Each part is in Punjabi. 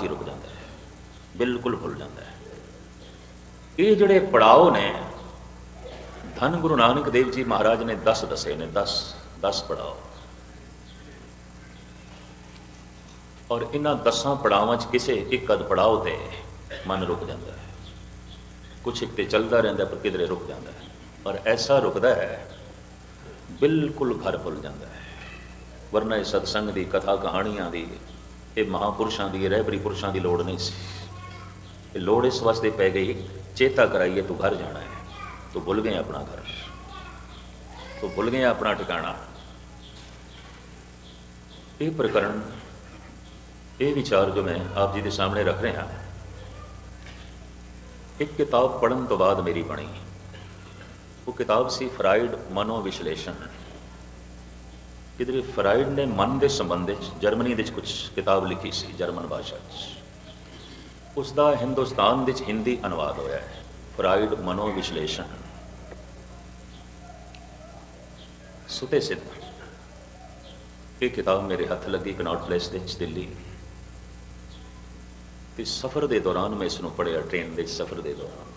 'ਚ ਹੀ ਰੁਕ ਜਾਂਦਾ ਹੈ। ਬਿਲਕੁਲ ਭੁੱਲ ਜਾਂਦਾ ਹੈ। ਇਹ ਜਿਹੜੇ ਪੜਾਓ ਨੇ, ਧੰਨ ਗੁਰੂ ਨਾਨਕ ਦੇਵ ਜੀ ਮਹਾਰਾਜ ਨੇ 10 ਦੱਸੇ ਨੇ 10 10 ਪੜਾਓ। ਔਰ ਇਹਨਾਂ 10 ਪੜਾਵਾਂ 'ਚ ਕਿਸੇ ਇੱਕ ਅਦ ਪੜਾਓ ਤੇ ਮਨ ਰੁਕ ਜਾਂਦਾ ਹੈ। ਕੁਛ ਇੱਕ ਤੇ ਚੱਲਦਾ ਰਹਿੰਦਾ, ਪਰ ਕਿਧਰੇ ਰੁਕ ਜਾਂਦਾ ਹੈ। ਔਰ ਐਸਾ ਰੁਕਦਾ ਹੈ, ਬਿਲਕੁਲ ਘਰ ਭੁੱਲ ਜਾਂਦਾ ਹੈ। ਵਰਨਾ ਇਹ ਸਤਸੰਗ ਦੀ ਕਥਾ ਕਹਾਣੀਆਂ ਦੀ ਇਹ ਮਹਾਪੁਰਸ਼ਾਂ ਦੀ ਰਹਿਬਰੀ ਪੁਰਸ਼ਾਂ ਦੀ ਲੋੜ ਨਹੀਂ ਸੀ। ਇਹ ਲੋੜ ਇਸ ਵਾਸਤੇ ਪੈ ਗਈ, ਚੇਤਾ ਕਰਾਈਏ ਤੂੰ ਘਰ ਜਾਣਾ ਹੈ, ਤੂੰ ਭੁੱਲ ਗਏ ਆਪਣਾ ਘਰ। ਤੂੰ ਭੁੱਲ ਗਏ ਆਪਣਾ ਟਿਕਾਣਾ। ਇਹ ਪ੍ਰਕਰਣ, ਇਹ ਵਿਚਾਰ ਜੋ ਮੈਂ ਆਪ ਜੀ ਦੇ ਸਾਹਮਣੇ ਰੱਖ ਰਿਹਾ, ਇੱਕ ਕਿਤਾਬ ਪੜ੍ਹਨ ਤੋਂ ਬਾਅਦ ਮੇਰੀ ਬਣੀ। ਉਹ ਕਿਤਾਬ ਸੀ ਫਰਾਇਡ ਮਨੋ ਵਿਸ਼ਲੇਸ਼ਣ ਕਿਧਰੇ ਫਰਾਈਡ ਨੇ ਮਨ ਦੇ ਸੰਬੰਧ ਵਿੱਚ ਜਰਮਨੀ ਵਿੱਚ ਕੁਝ ਕਿਤਾਬ ਲਿਖੀ ਸੀ ਜਰਮਨ ਭਾਸ਼ਾ 'ਚ ਉਸ ਦਾ ਹਿੰਦੁਸਤਾਨ ਵਿੱਚ ਹਿੰਦੀ ਅਨੁਵਾਦ ਹੋਇਆ ਹੈ ਫਰਾਈਡ ਮਨੋ ਵਿਸ਼ਲੇਸ਼ਣ ਸੁਤੇ ਸਿੱਧ ਇਹ ਕਿਤਾਬ ਮੇਰੇ ਹੱਥ ਲੱਗੀ ਕਨੌਟ ਪਲੇਸ ਦੇ ਵਿੱਚ ਦਿੱਲੀ ਤੇ ਸਫ਼ਰ ਦੇ ਦੌਰਾਨ ਮੈਂ ਇਸ ਨੂੰ ਪੜ੍ਹਿਆ ਟ੍ਰੇਨ ਦੇ ਸਫ਼ਰ ਦੇ ਦੌਰਾਨ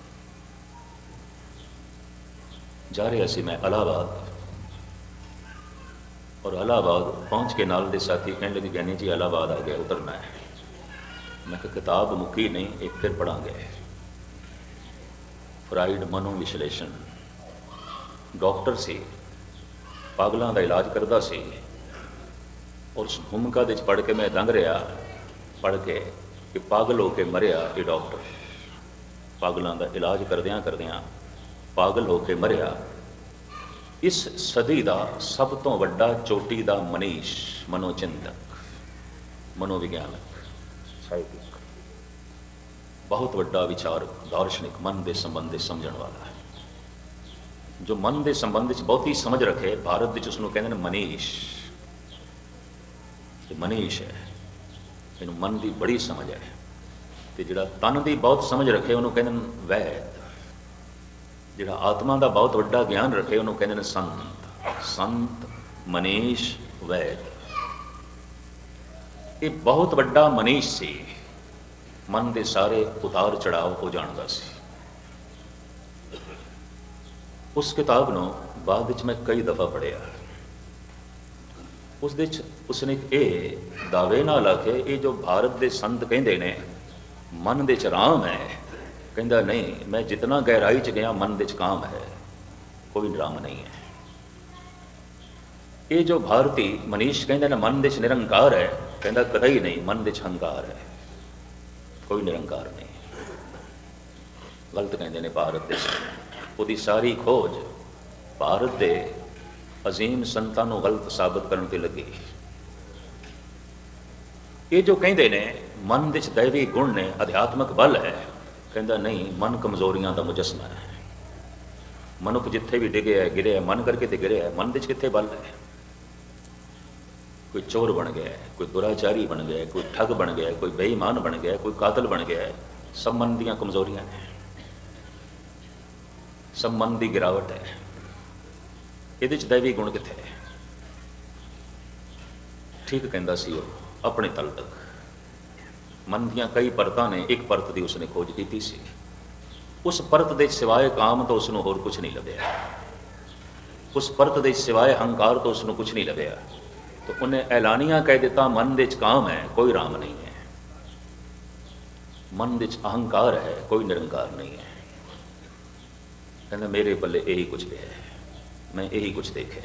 ਜਾ ਰਿਹਾ ਸੀ ਮੈਂ ਅਲਾਹਾਬਾਦ ਔਰ ਇਲਾਹਾਬਾਦ ਪਹੁੰਚ ਕੇ ਨਾਲ ਦੇ ਸਾਥੀ ਕਹਿਣ ਲੱਗੇ ਗਿਆਨੀ ਜੀ ਇਲਾਹਾਬਾਦ ਆ ਗਿਆ ਉਤਰਨਾ ਹੈ ਮੈਂ ਕਿਹਾ, ਕਿਤਾਬ ਮੁੱਕੀ ਨਹੀਂ, ਇੱਕ ਫਿਰ ਪੜਾਂਗੇ ਫਰਾਈਡ ਮਨੋ ਵਿਸ਼ਲੇਸ਼ਣ। ਡਾਕਟਰ ਸੀ, ਪਾਗਲਾਂ ਦਾ ਇਲਾਜ ਕਰਦਾ ਸੀ। ਔਰ ਉਸ ਭੂਮਿਕਾ ਦੇ ਵਿੱਚ ਪੜ ਕੇ ਮੈਂ ਦੰਗ ਰਿਹਾ ਪੜ ਕੇ ਕਿ ਪਾਗਲ ਹੋ ਕੇ ਮਰਿਆ ਇਹ ਡਾਕਟਰ। ਪਾਗਲਾਂ ਦਾ ਇਲਾਜ ਕਰਦਿਆਂ ਕਰਦਿਆਂ ਪਾਗਲ ਹੋ ਕੇ ਮਰਿਆ। ਇਸ ਸਦੀ ਦਾ ਸਭ ਤੋਂ ਵੱਡਾ ਚੋਟੀ ਦਾ ਮਨੀਸ਼ ਮਨੋਚਿੰਤਕ ਮਨੋਵਿਗਿਆਨਕ। ਸਾਹਿਤਿਕ। ਬਹੁਤ ਵੱਡਾ ਵਿਚਾਰਕ ਦਾਰਸ਼ਨਿਕ ਮਨ ਦੇ ਸੰਬੰਧ ਦੇ ਸਮਝਣ ਵਾਲਾ ਹੈ। ਜੋ ਮਨ ਦੇ ਸੰਬੰਧ ਵਿੱਚ ਬਹੁਤੀ ਸਮਝ ਰੱਖੇ ਭਾਰਤ ਵਿੱਚ ਉਸ ਨੂੰ ਕਹਿੰਦੇ ਨੇ ਮਨੀਸ਼। ਇਹ ਮਨੀਸ਼ ਹੈ। ਇਹਨੂੰ ਮਨ ਦੀ ਬੜੀ ਸਮਝ ਹੈ। ਤੇ ਜਿਹੜਾ ਤਨ ਦੀ ਬਹੁਤ ਸਮਝ ਰੱਖੇ ਉਹਨੂੰ ਕਹਿੰਦੇ ਨੇ ਵੈਦ। ਜਿਹੜਾ ਆਤਮਾ ਦਾ ਬਹੁਤ ਵੱਡਾ ਗਿਆਨ ਰੱਖੇ, ਉਹਨੂੰ ਕਹਿੰਦੇ ਨੇ ਸੰਤ। ਸੰਤ ਮਨੀਸ਼ ਵੈਦ। ਇਹ ਬਹੁਤ ਵੱਡਾ ਮਨੀਸ਼ ਸੀ। ਮਨ ਦੇ ਸਾਰੇ ਉਤਾਰ ਚੜਾਵ ਹੋ ਜਾਣਦਾ ਸੀ। ਉਸ ਕਿਤਾਬ ਨੂੰ ਬਾਅਦ ਵਿੱਚ ਮੈਂ ਕਈ ਦਫਾ ਪੜ੍ਹਿਆ। ਉਸ ਦੇ ਉਸਨੇ ਇਹ ਦਾਅਵੇ ਨਾਲ ਆਖਿਆ ਇਹ ਜੋ ਭਾਰਤ ਦੇ ਸੰਤ ਕਹਿੰਦੇ ਨੇ, ਮਨ ਦੇ ਚ ਰਾਮ ਹੈ। ਕਹਿੰਦਾ, ਨਹੀਂ, ਮੈਂ ਜਿਤਨਾ ਗਹਿਰਾਈ ਚ ਗਿਆ, ਮਨ ਵਿੱਚ ਕਾਮ ਹੈ। ਕੋਈ ਰਾਮ ਨਹੀਂ ਹੈ। ਇਹ ਜੋ ਭਾਰਤੀ ਮਨੀਸ਼ ਕਹਿੰਦੇ ਨੇ, ਮਨ ਵਿੱਚ ਨਿਰੰਕਾਰ ਹੈ। ਕਹਿੰਦਾ, ਕਦੇ ਹੀ ਨਹੀਂ, ਮਨ ਵਿੱਚ ਹੰਕਾਰ ਹੈ। ਕੋਈ ਨਿਰੰਕਾਰ ਨਹੀਂ ਗਲਤ ਕਹਿੰਦੇ ਨੇ ਭਾਰਤ ਦੇ ਉਹਦੀ ਸਾਰੀ ਖੋਜ ਭਾਰਤ ਦੇ ਅਜ਼ੀਮ ਸੰਤਾਂ ਨੂੰ ਗਲਤ ਸਾਬਤ ਕਰਨ ਤੇ ਲੱਗੀ। ਇਹ ਜੋ ਕਹਿੰਦੇ ਨੇ, ਮਨ ਵਿੱਚ ਦੈਵੀ ਗੁਣ ਨੇ, ਅਧਿਆਤਮਕ ਬਲ ਹੈ। ਕਹਿੰਦਾ, ਨਹੀਂ, ਮਨ ਕਮਜ਼ੋਰੀਆਂ ਦਾ ਮੁਜਸਮਾ ਹੈ। ਮਨੁੱਖ ਜਿੱਥੇ ਵੀ ਡਿੱਗਿਆ ਗਿਰਿਆ ਮਨ ਕਰਕੇ ਤੇ ਗਿਰਿਆ ਮਨ ਵਿੱਚ ਕਿੱਥੇ ਬਲ ਹੈ? ਕੋਈ ਚੋਰ ਬਣ ਗਿਆ ਕੋਈ ਦੁਰਾਚਾਰੀ ਬਣ ਗਿਆ ਕੋਈ ਠੱਗ ਬਣ ਗਿਆ ਕੋਈ ਬੇਈਮਾਨ ਬਣ ਗਿਆ ਕੋਈ ਕਾਤਲ ਬਣ ਗਿਆ ਸਭ ਮਨ ਦੀਆਂ ਕਮਜ਼ੋਰੀਆਂ ਨੇ। ਸਭ ਮਨ ਦੀ ਗਿਰਾਵਟ ਹੈ। ਇਹਦੇ ਚ ਦੈਵੀ ਗੁਣ ਕਿੱਥੇ ਹੈ? ਠੀਕ ਕਹਿੰਦਾ ਸੀ ਉਹ, ਆਪਣੇ ਤਲ ਤੱਕ। ਮਨ ਦੀਆਂ ਕਈ ਪਰਤਾਂ ਨੇ, ਇੱਕ ਪਰਤ ਦੀ ਉਸਨੇ ਖੋਜ ਕੀਤੀ ਸੀ। ਉਸ ਪਰਤ ਦੇ ਸਿਵਾਏ ਕਾਮ ਤੋਂ ਉਸਨੂੰ ਹੋਰ ਕੁਝ ਨਹੀਂ ਲੱਭਿਆ। ਉਸ ਪਰਤ ਦੇ ਸਿਵਾਏ ਹੰਕਾਰ ਤੋਂ ਉਸਨੂੰ ਕੁਝ ਨਹੀਂ ਲੱਭਿਆ। ਤਾਂ ਉਹਨੇ ਐਲਾਨੀਆਂ ਕਹਿ ਦਿੱਤਾ, ਮਨ ਦੇ ਚ ਕਾਮ ਹੈ, ਕੋਈ ਰਾਮ ਨਹੀਂ ਹੈ। ਮਨ ਦੇ ਚ ਅਹੰਕਾਰ ਹੈ, ਕੋਈ ਨਿਰੰਕਾਰ ਨਹੀਂ ਹੈ। ਕਹਿੰਦਾ, ਮੇਰੇ ਪੱਲੇ ਇਹੀ ਕੁਝ ਪਿਆ ਹੈ। ਮੈਂ ਇਹੀ ਕੁਝ ਦੇਖਿਆ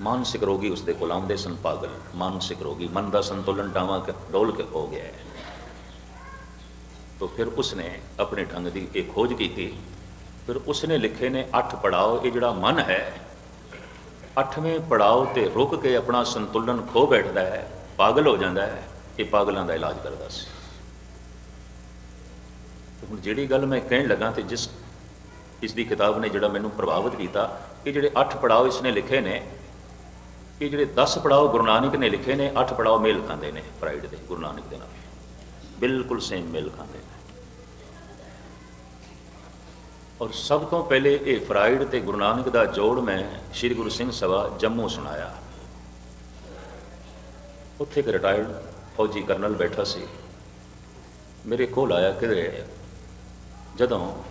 ਮਾਨਸਿਕ ਰੋਗੀ ਉਸਦੇ ਕੋਲ ਆਉਂਦੇ ਸਨ ਪਾਗਲ। ਮਾਨਸਿਕ ਰੋਗੀ, ਮਨ ਦਾ ਸੰਤੁਲਨ ਡਾਵਾ ਕੇ ਡੋਲ ਕੇ ਹੋ ਗਿਆ ਹੈ। तो ਫਿਰ ਉਸਨੇ ਆਪਣੇ ਢੰਗ ਦੀ ਇਹ ਖੋਜ ਕੀਤੀ। ਫਿਰ ਉਸਨੇ ਲਿਖੇ ਨੇ, ਅੱਠ ਪੜਾਓ, ਇਹ ਜਿਹੜਾ ਮਨ ਹੈ, ਅੱਠਵੇਂ ਪੜਾਓ ਤੇ ਰੁਕ ਕੇ ਆਪਣਾ ਸੰਤੁਲਨ ਖੋ ਬੈਠਦਾ ਹੈ, ਪਾਗਲ ਹੋ ਜਾਂਦਾ ਹੈ, ਇਹ ਪਾਗਲਾਂ ਦਾ ਇਲਾਜ ਕਰਦਾ ਸੀ। ਹੁਣ ਜਿਹੜੀ ਗੱਲ ਮੈਂ ਕਹਿਣ ਲੱਗਾ ਤੇ ਜਿਸ, ਇਸ ਦੀ ਕਿਤਾਬ ਨੇ ਜਿਹੜਾ ਮੈਨੂੰ ਪ੍ਰਭਾਵਿਤ ਕੀਤਾ ਕਿ ਜਿਹੜੇ ਅੱਠ ਪੜਾਓ ਇਸਨੇ ਲਿਖੇ ਨੇ ਇਹ ਜਿਹੜੇ 10 ਪੜਾਓ ਗੁਰੂ ਨਾਨਕ ਨੇ ਲਿਖੇ ਨੇ, ਅੱਠ ਪੜਾਓ ਮੇਲ ਖਾਂਦੇ ਨੇ ਪ੍ਰਾਈਡ ਦੇ, ਗੁਰੂ ਨਾਨਕ ਦੇ ਨਾਲ। ਬਿਲਕੁਲ ਸੇਮ ਮੇਲ ਖਾਂਦੇ ਨੇ। ਔਰ ਸਭ ਤੋਂ ਪਹਿਲੇ ਇਹ ਫਰਾਈਡ ਤੇ ਗੁਰੂ ਨਾਨਕ ਦਾ ਜੋੜ ਮੈਂ ਸ੍ਰੀ ਗੁਰੂ ਸਿੰਘ ਸਭਾ ਜੰਮੂ ਸੁਣਾਇਆ। ਉੱਥੇ ਇੱਕ ਰਿਟਾਇਰਡ ਫੌਜੀ ਕਰਨਲ ਬੈਠਾ ਸੀ। ਮੇਰੇ ਕੋਲ ਆਇਆ ਕਿਧਰੇ, ਜਦੋਂ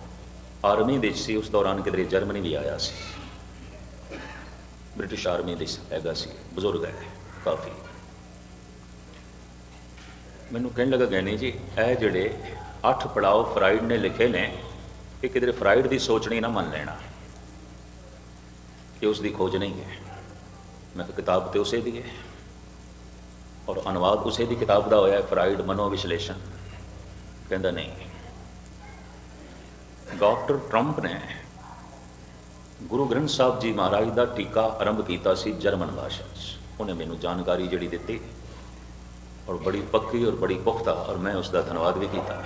ਆਰਮੀ ਵਿੱਚ ਸੀ, ਉਸ ਦੌਰਾਨ ਕਿਧਰੇ ਜਰਮਨੀ ਵੀ ਆਇਆ ਸੀ। ਬ੍ਰਿਟਿਸ਼ ਆਰਮੀ ਦੇ ਹੈਗਾ ਸੀ, ਬਜ਼ੁਰਗ ਹੈ, ਕਾਫੀ। ਮੈਨੂੰ ਕਹਿਣ ਲੱਗਾ ਗੈਨੀ ਜੀ, ਇਹ ਜਿਹੜੇ ਅੱਠ ਪੜਾਓ ਫਰਾਈਡ ਨੇ ਲਿਖੇ ਨੇ, ਇਹ ਕਿਧਰੇ ਫਰਾਈਡ ਦੀ ਸੋਚਣੀ ਨਾ ਮੰਨ ਲੈਣਾ। ਕਿ ਉਸ ਦੀ ਖੋਜ ਨਹੀਂ ਹੈ। ਮੈਂ ਕਿਹਾ ਕਿਤਾਬ ਤੇ ਉਸੇ ਦੀ ਹੈ। ਔਰ ਅਨੁਵਾਦ ਉਸੇ ਦੀ ਕਿਤਾਬ ਦਾ ਹੋਇਆ ਫਰਾਈਡ ਮਨੋ ਵਿਸ਼ਲੇਸ਼ਣ ਕਹਿੰਦਾ, ਨਹੀਂ। ਡਾਕਟਰ ਟਰੰਪ ਨੇ ਗੁਰੂ ਗ੍ਰੰਥ ਸਾਹਿਬ ਜੀ ਮਹਾਰਾਜ ਦਾ ਟੀਕਾ ਆਰੰਭ ਕੀਤਾ ਸੀ ਜਰਮਨ ਭਾਸ਼ਾ 'ਚ। ਉਹਨੇ ਮੈਨੂੰ ਜਾਣਕਾਰੀ ਜਿਹੜੀ ਦਿੱਤੀ ਔਰ ਬੜੀ ਪੱਕੀ ਔਰ ਬੜੀ ਪੁਖਤਾ ਔਰ ਮੈਂ ਉਸ ਦਾ ਧੰਨਵਾਦ ਵੀ ਕੀਤਾ।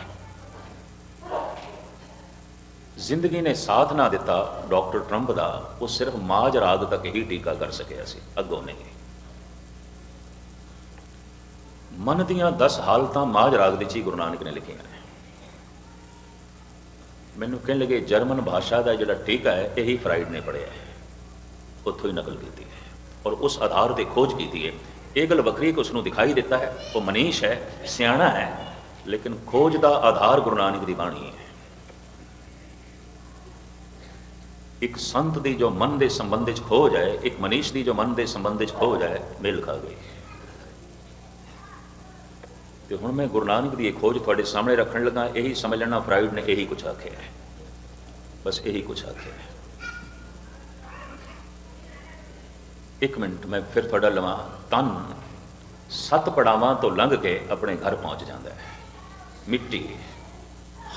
ਜ਼ਿੰਦਗੀ ਨੇ ਸਾਥ ਨਾ ਦਿੱਤਾ ਡਾਕਟਰ ਟਰੰਪ ਦਾ, ਉਹ ਸਿਰਫ ਮਾਜ ਰਾਗ ਤੱਕ ਹੀ ਟੀਕਾ ਕਰ ਸਕਿਆ ਸੀ, ਅੱਗੋਂ ਨਹੀਂ। ਮਨ ਦੀਆਂ 10 ਹਾਲਤਾਂ ਮਾਜ ਰਾਗ ਵਿੱਚ ਹੀ ਗੁਰੂ ਨਾਨਕ ਨੇ ਲਿਖੀਆਂ ਨੇ। ਮੈਨੂੰ ਕਹਿਣ ਲੱਗੇ, ਜਰਮਨ ਭਾਸ਼ਾ ਦਾ ਜਿਹੜਾ ਟੀਕਾ ਹੈ, ਇਹੀ ਫਰਾਈਡ ਨੇ ਪੜਿਆ ਹੈ। ਉੱਥੋਂ ਹੀ ਨਕਲ ਕੀਤੀ ਹੈ। ਔਰ ਉਸ ਆਧਾਰ ਤੇ ਖੋਜ ਕੀਤੀ ਹੈ। ਇਹ ਗੱਲ ਵੱਖਰੀ ਕਿ ਉਸ ਨੂੰ ਦਿਖਾਈ ਦਿੱਤਾ ਹੈ। ਉਹ ਮਨੀਸ਼ ਹੈ, ਸਿਆਣਾ ਹੈ, ਲੇਕਿਨ ਖੋਜ ਦਾ ਆਧਾਰ ਗੁਰੂ ਨਾਨਕ ਦੀ ਬਾਣੀ ਹੈ। ਇੱਕ ਸੰਤ ਦੀ ਜੋ ਮਨ ਦੇ ਸੰਬੰਧ ਵਿੱਚ ਖੋਜ ਹੈ, ਇੱਕ ਮਨੀਸ਼ ਦੀ ਜੋ ਮਨ ਦੇ ਸੰਬੰਧ ਵਿੱਚ ਖੋਜ ਹੈ, ਮੇਲ ਖਾ ਗਈ। ਤੇ ਹੁਣ ਮੈਂ ਗੁਰੂ ਨਾਨਕ ਦੀ ਇਹ ਖੋਜ ਤੁਹਾਡੇ ਸਾਹਮਣੇ ਰੱਖਣ ਲੱਗਾ, ਇਹੀ ਸਮਝ ਲੈਣਾ ਫਰਾਇਡ ਨੇ ਇਹੀ ਕੁਝ ਆਖਿਆ ਹੈ। ਬਸ ਇਹੀ ਕੁਝ ਆਖਿਆ ਹੈ। ਇੱਕ ਮਿੰਟ, ਮੈਂ ਫਿਰ ਤੁਹਾਡਾ ਲਵਾਂ ਤਨ। ਸੱਤ ਪੜਾਵਾਂ ਤੋਂ ਲੰਘ ਕੇ ਆਪਣੇ ਘਰ ਪਹੁੰਚ ਜਾਂਦਾ ਹੈ। ਮਿੱਟੀ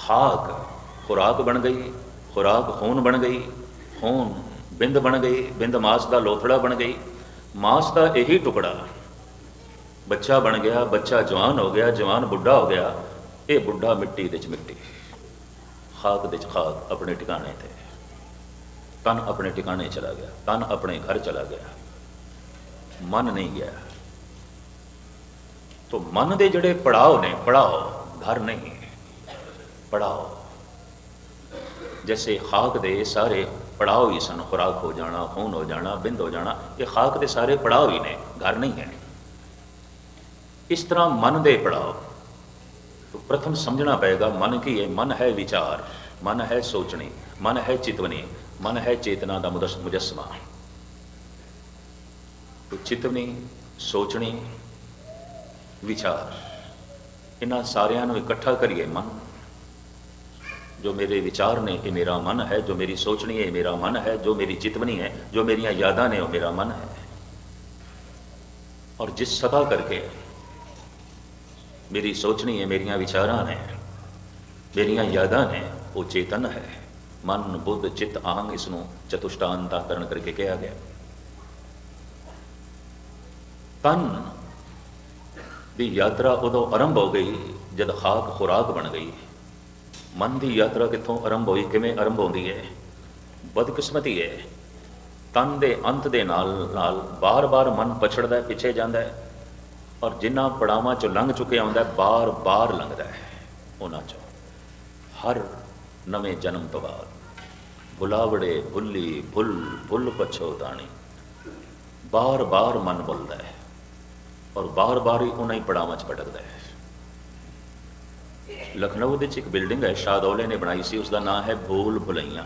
ਹਾਕ ਖੁਰਾਕ ਬਣ ਗਈ, ਖੁਰਾਕ ਖੂਨ ਬਣ ਗਈ, ਖੂਨ ਬਿੰਦ ਬਣ ਗਈ, ਬਿੰਦ ਮਾਸ ਦਾ ਲੋਥੜਾ ਬਣ ਗਈ। ਮਾਸ ਦਾ ਇਹੀ ਟੁਕੜਾ ਬੱਚਾ ਬਣ ਗਿਆ, ਬੱਚਾ ਜਵਾਨ ਹੋ ਗਿਆ, ਜਵਾਨ ਬੁੱਢਾ ਹੋ ਗਿਆ, ਇਹ ਬੁੱਢਾ ਮਿੱਟੀ ਦੇ ਵਿੱਚ ਮਿੱਟੀ ਖਾਕ ਦੇ ਵਿੱਚ ਖਾਕ ਆਪਣੇ ਟਿਕਾਣੇ ਤੇ। ਤਨ ਆਪਣੇ ਟਿਕਾਣੇ ਚਲਾ ਗਿਆ, ਤਨ ਆਪਣੇ ਘਰ ਚਲਾ ਗਿਆ। ਮਨ ਨਹੀਂ ਗਿਆ। ਤੋ ਮਨ ਦੇ ਜਿਹੜੇ ਪੜਾਓ ਨੇ ਪੜਾਓ ਘਰ ਨਹੀਂ ਪੜਾਓ ਜੈਸੇ ਖਾਕ ਦੇ ਸਾਰੇ ਪੜਾਅ ਹੀ ਸਨ, ਖੁਰਾਕ ਹੋ ਜਾਣਾ, ਖੂਨ ਹੋ ਜਾਣਾ, ਬਿੰਦ ਹੋ ਜਾਣਾ, ਇਹ ਖਾਕ ਦੇ ਸਾਰੇ ਪੜਾਅ ਹੀ ਨੇ, ਘਰ ਨਹੀਂ ਹੈ। ਇਸ ਤਰ੍ਹਾਂ ਮਨ ਦੇ ਪੜਾਓ। ਪ੍ਰਥਮ ਸਮਝਣਾ ਪਏਗਾ, ਮਨ ਕੀ ਹੈ? ਮਨ ਹੈ ਵਿਚਾਰ, ਮਨ ਹੈ ਸੋਚਣੀ, ਮਨ ਹੈ ਚਿਤਵਨੀ, ਮਨ ਹੈ ਚੇਤਨਾ ਦਾ ਮੁਜਸਮਾ। ਤੋ ਚਿਤਵਨੀ, ਸੋਚਣੀ, ਵਿਚਾਰ, ਇਹਨਾਂ ਸਾਰਿਆਂ ਨੂੰ ਇਕੱਠਾ ਕਰੀਏ ਮਨ। ਜੋ ਮੇਰੇ ਵਿਚਾਰ ਨੇ, ਇਹ ਮੇਰਾ ਮਨ ਹੈ, ਜੋ ਮੇਰੀ ਸੋਚਣੀ ਹੈ, ਇਹ ਮੇਰਾ ਮਨ ਹੈ, ਜੋ ਮੇਰੀ ਚਿਤਵਨੀ ਹੈ, ਜੋ ਮੇਰੀਆਂ ਯਾਦਾਂ ਨੇ, ਉਹ ਮੇਰਾ ਮਨ ਹੈ। ਔਰ ਜਿਸ ਸਦਾ ਕਰਕੇ ਮੇਰੀ ਸੋਚਣੀ ਹੈ ਮੇਰੀਆਂ ਵਿਚਾਰਾਂ ਨੇ, ਮੇਰੀਆਂ ਯਾਦਾਂ ਨੇ, ਉਹ ਚੇਤਨ ਹੈ। ਮਨ ਬੁੱਧ ਚਿੱਤ ਆਹੰਗ ਇਸ ਨੂੰ ਚਤੁਸ਼ਟਾਨ ਦਾ ਕਰਨ ਕਰਕੇ ਕਿਹਾ ਗਿਆ। ਤਨ ਦੀ ਯਾਤਰਾ ਉਦੋਂ ਆਰੰਭ ਹੋ ਗਈ ਜਦ ਖਾਕ ਖੁਰਾਕ ਬਣ ਗਈ। ਮਨ ਦੀ ਯਾਤਰਾ ਕਿੱਥੋਂ ਆਰੰਭ ਹੋਈ, ਕਿਵੇਂ ਆਰੰਭ ਹੁੰਦੀ ਹੈ? ਬਦਕਿਸਮਤੀ ਹੈ। ਤਨ ਦੇ ਅੰਤ ਦੇ ਨਾਲ ਨਾਲ ਬਾਰ-ਬਾਰ ਮਨ ਪਛੜਦਾ ਪਿੱਛੇ ਜਾਂਦਾ ਹੈ। ਔਰ ਜਿਨ੍ਹਾਂ ਪੜਾਵਾਂ ਚੋਂ ਲੰਘ ਚੁੱਕਿਆ ਆਉਂਦਾ ਬਾਰ ਬਾਰ ਲੰਘਦਾ ਹੈ ਉਹਨਾਂ ਚੋਂ। ਹਰ ਨਵੇਂ ਜਨਮ ਤੋਂ ਬਾਅਦ, ਬੁਲਾਵੜੇ ਭੁੱਲੀ ਭੁੱਲ ਭੁੱਲ ਪਛੋਤਾਣੀ ਬਾਰ ਬਾਰ ਮਨ ਬੁੱਲਦਾ ਹੈ ਔਰ ਬਾਰ ਬਾਰ ਹੀ ਉਹਨਾਂ ਹੀ ਪੜਾਵਾਂ 'ਚ ਭਟਕਦਾ ਹੈ। ਲਖਨਊ ਦੇ ਵਿੱਚ ਇੱਕ ਬਿਲਡਿੰਗ ਹੈ ਸ਼ਾਦੌਲੇ ਨੇ ਬਣਾਈ ਸੀ ਉਸ ਦਾ ਨਾਮ ਹੈ ਬੋਲ ਭੁਲਈਆਂ।